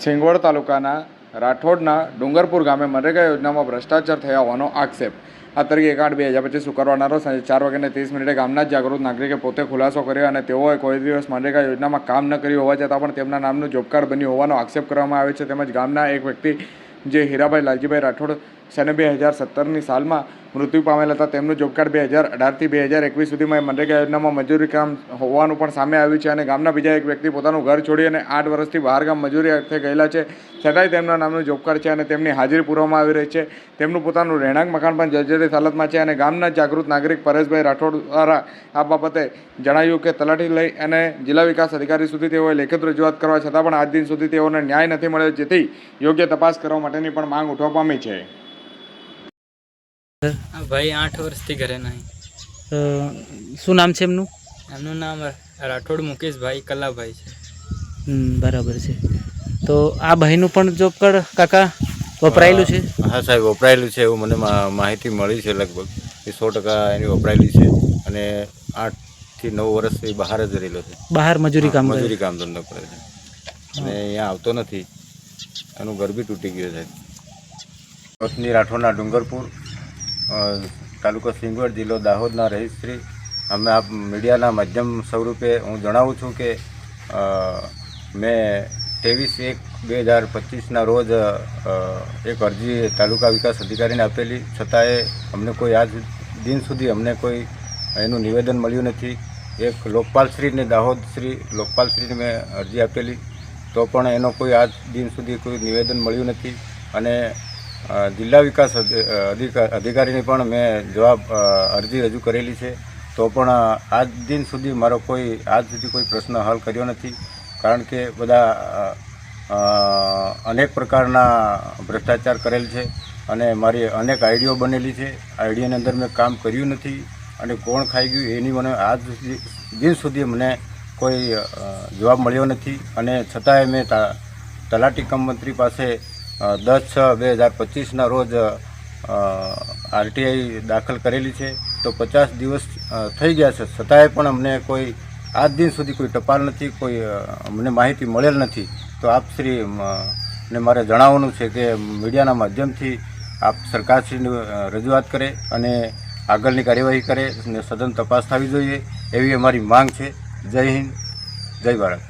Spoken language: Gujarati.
સિંગવડ તાલુકાના રાઠોડના ડુંગરપુર ગામે મનરેગા યોજનામાં ભ્રષ્ટાચાર થયા હોવાનો આક્ષેપ. આ તરીકે એક આઠ બે હજાર પચીસ શુક્રવારના રોજ સાંજે ચાર વાગ્યાને ત્રીસ મિનિટે ગામના જાગૃત નાગરિકે પોતે ખુલાસો કર્યો અને તેઓએ કોઈ દિવસ મનરેગા યોજનામાં કામ ન કર્યું હોવા છતાં પણ તેમના નામનું જોબકાર બન્યું હોવાનો આક્ષેપ કરવામાં આવે છે. તેમજ ગામના એક વ્યક્તિ જે હીરાભાઈ લાલજીભાઈ રાઠોડ સને બે હજાર સત્તરની સાલમાં મૃત્યુ પામેલ હતા. તેમનું જોબ બે હજાર અઢારથી બે હજાર એકવીસ સુધીમાં મનરેગા યોજનામાં મજૂરી કામ હોવાનું પણ સામે આવ્યું છે અને ગામના બીજા એક વ્યક્તિ પોતાનું ઘર છોડી અને આઠ વર્ષથી બહાર ગામ મજૂરી અર્થે ગયેલા છે. છતાંય તેમના નામનું જોબ કાર્ડ છે અને તેમની હાજરી પૂરવામાં આવી રહી છે. તેમનું પોતાનું રહેણાંક મકાન પણ જર્જરિત હાલતમાં છે અને ગામના જાગૃત નાગરિક પરેશભાઈ રાઠોડ દ્વારા આ બાબતે જણાવ્યું કે તલાટી લઈ અને જિલ્લા વિકાસ અધિકારી સુધી તેઓએ લેખિત રજૂઆત કરવા છતાં પણ આજ દિન સુધી તેઓને ન્યાય નથી મળ્યો, જેથી યોગ્ય તપાસ કરવા માટેની પણ માંગ ઉઠવા પામી છે. ભાઈ આઠ વર્ષથી ઘરે નહીં. શું નામ છે એમનું? એમનું નામ રાઠોડ મુકેશભાઈ કલાભાઈ છે. હમ, બરાબર છે. તો આ ભાઈનું પણ જોબ કાર્ડ કાકા? વપરાયેલું છે? હા સાહેબ વપરાયેલું છે એવું મને માહિતી મળી છે લગભગ. એ સો ટકા એની વપરાયેલી છે અને આઠથી નવ વર્ષથી બહાર જ રહેલો છે. બહાર મજૂરી કામ મજૂરી કામ ધંધો કરે છે. અને અહીંયા આવતો નથી. એનું ઘર બી તૂટી ગયું છે. વતની રાઠોડના ડુંગરપુર તાલુકો સિંગવડ જિલ્લો દાહોદના રહીશ્રી અમે આપ મીડિયાના માધ્યમ સ્વરૂપે હું જણાવું છું કે મેં ત્રેવીસ એક બે હજાર પચીસના રોજ એક અરજી તાલુકા વિકાસ અધિકારીને આપેલી. છતાંય અમને કોઈ આજ દિન સુધી અમને કોઈ એનું નિવેદન મળ્યું નથી. એક લોકપાલશ્રીને દાહોદશ્રી લોકપાલશ્રીને મેં અરજી આપેલી. તો પણ એનો કોઈ આજ દિન સુધી કોઈ નિવેદન મળ્યું નથી. અને જિલ્લા વિકાસ અધિકારીની પણ મેં જવાબ અરજી રજૂ કરેલી છે. તો પણ આજ દિન સુધી મારો કોઈ, આજ સુધી કોઈ પ્રશ્ન હલ કર્યો નથી. કારણ કે બધા અનેક પ્રકારના ભ્રષ્ટાચાર કરેલ છે અને મારી અનેક આઈડીઓ બનેલી છે. આઈડીઓની અંદર મેં કામ કર્યું નથી અને કોણ ખાઈ ગયું એની મને આજ સુધી, દિન સુધી મને કોઈ જવાબ મળ્યો નથી. અને છતાંય મેં તલાટી કમ મંત્રી પાસે દસ છ બે હજાર પચીસના રોજ આરટીઆઈ દાખલ કરેલી છે. તો પચાસ દિવસ થઈ ગયા છે. છતાંય પણ અમને કોઈ, આજ દિન સુધી કોઈ ટપાલ નથી, કોઈ અમને માહિતી મળેલ નથી. તો આપ શ્રી ને મારે જણાવવાનું છે કે મીડિયાના માધ્યમથી આપ સરકારશ્રીની રજૂઆત કરે અને આગળની કાર્યવાહી કરે અને સદન તપાસ થવી જોઈએ એવી અમારી માંગ છે. જય હિન્દ, જય ભારત.